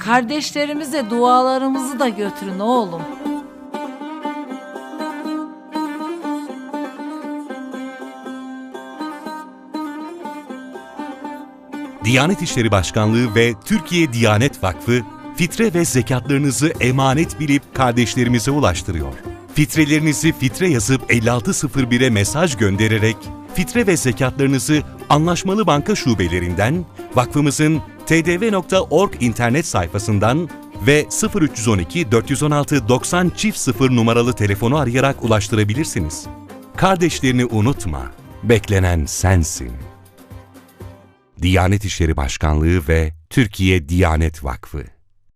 Kardeşlerimize dualarımızı da götürün oğlum. Diyanet İşleri Başkanlığı ve Türkiye Diyanet Vakfı fitre ve zekatlarınızı emanet bilip kardeşlerimize ulaştırıyor. Fitrelerinizi fitre yazıp 5601'e mesaj göndererek fitre ve zekatlarınızı anlaşmalı banka şubelerinden, vakfımızın tdv.org internet sayfasından ve 0312 416 90 çift 0 numaralı telefonu arayarak ulaştırabilirsiniz. Kardeşlerini unutma, beklenen sensin. Diyanet İşleri Başkanlığı ve Türkiye Diyanet Vakfı